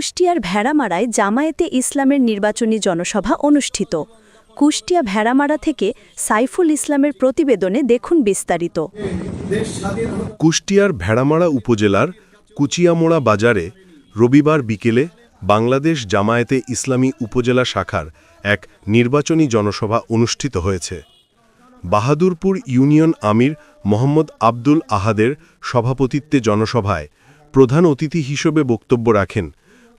কুষ্টিয়ার ভেড়ামারায় জামায়াতে ইসলামের নির্বাচনী জনসভা অনুষ্ঠিত। কুষ্টিয়া ভেড়ামারা থেকে সাইফুল ইসলামের প্রতিবেদনে দেখুন বিস্তারিত। কুষ্টিয়ার ভেড়ামারা উপজেলার কুচিয়ামোড়া বাজারে রবিবার বিকেলে বাংলাদেশ জামায়াতে ইসলামী উপজেলা শাখার এক নির্বাচনী জনসভা অনুষ্ঠিত হয়েছে। বাহাদুরপুর ইউনিয়ন আমির মোহাম্মদ আব্দুল আহাদের সভাপতিত্বে জনসভায় প্রধান অতিথি হিসেবে বক্তব্য রাখেন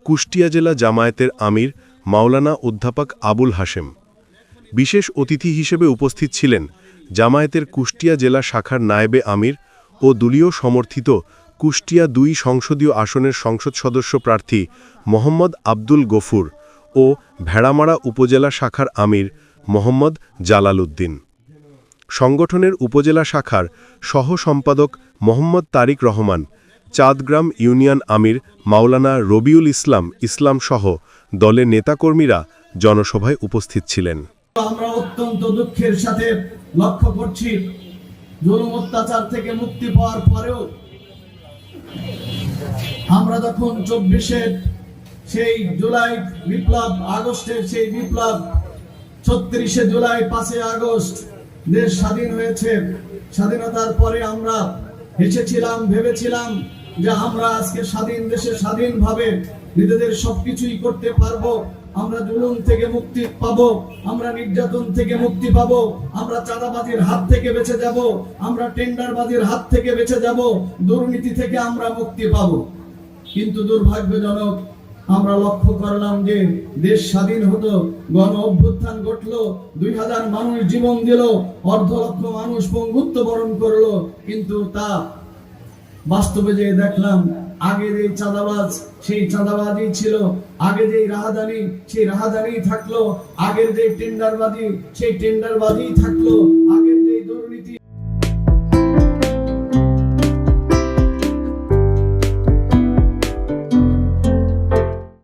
কুষ্টিয়া জেলা জামায়াতের আমির মাওলানা অধ্যাপক আবুল হাশেম। বিশেষ অতিথি হিসেবে উপস্থিত ছিলেন জামায়াতের কুষ্টিয়া জেলা শাখার নায়েবে আমির ও দলীয় সমর্থিত কুষ্টিয়া দুই সংসদীয় আসনের সংসদ সদস্য প্রার্থী মোহাম্মদ আব্দুল গফুর ও ভেড়ামারা উপজেলা শাখার আমির মোহাম্মদ জালাল উদ্দিন। সংগঠনের উপজেলা শাখার সহ সম্পাদক মোহাম্মদ তারিক রহমান চাঁদগ্রাম ইউনিয়ন আমির মাওলানা রবিউল ইসলাম ইসলাম সহ দলের নেতাকর্মীরা জনসভায় উপস্থিত ছিলেন। আমরা অত্যন্ত দুঃখের সাথে লক্ষ্য করছি, জুলুম অত্যাচার থেকে মুক্তি পাওয়ার পরেও আমরা যখন চব্বিশের সেই জুলাই বিপ্লব, আগস্টের সেই বিপ্লব, ছত্রিশে জুলাই পাঁচই আগস্ট দেশ স্বাধীন হয়েছে, স্বাধীনতার পরে আমরা হেসেছিলাম, ভেবেছিলাম যে আমরা আজকে স্বাধীন দেশে স্বাধীনভাবে নিজেদের সবকিছুই করতে পারব, আমরা জুলুম থেকে মুক্তি পাবো, আমরা নির্যাতন থেকে মুক্তি পাবো, আমরা চাঁদাবাজির হাত থেকে বেঁচে যাব, আমরা টেন্ডারবাজির হাত থেকে বেঁচে যাব, দুর্নীতি থেকে আমরা মুক্তি পাবো। কিন্তু দুর্ভাগ্যজনক, আমরা লক্ষ্য করলাম যে দেশ স্বাধীন হতো, গণ অভ্যুত্থান ঘটলো, দুই হাজার মানুষ জীবন দিল, অর্ধ লক্ষ মানুষ পঙ্গুত্ব বরণ করল, কিন্তু তা বাস্তবে যে দেখলাম আগে যে চাঁদাবাজ, সেই চাঁদাবাজই ছিল। আগে যে রাহাদানি, সেই রাহাদানি থাকল। আগের যে টেন্ডারবাজি, সেই টেন্ডারবাজি থাকল।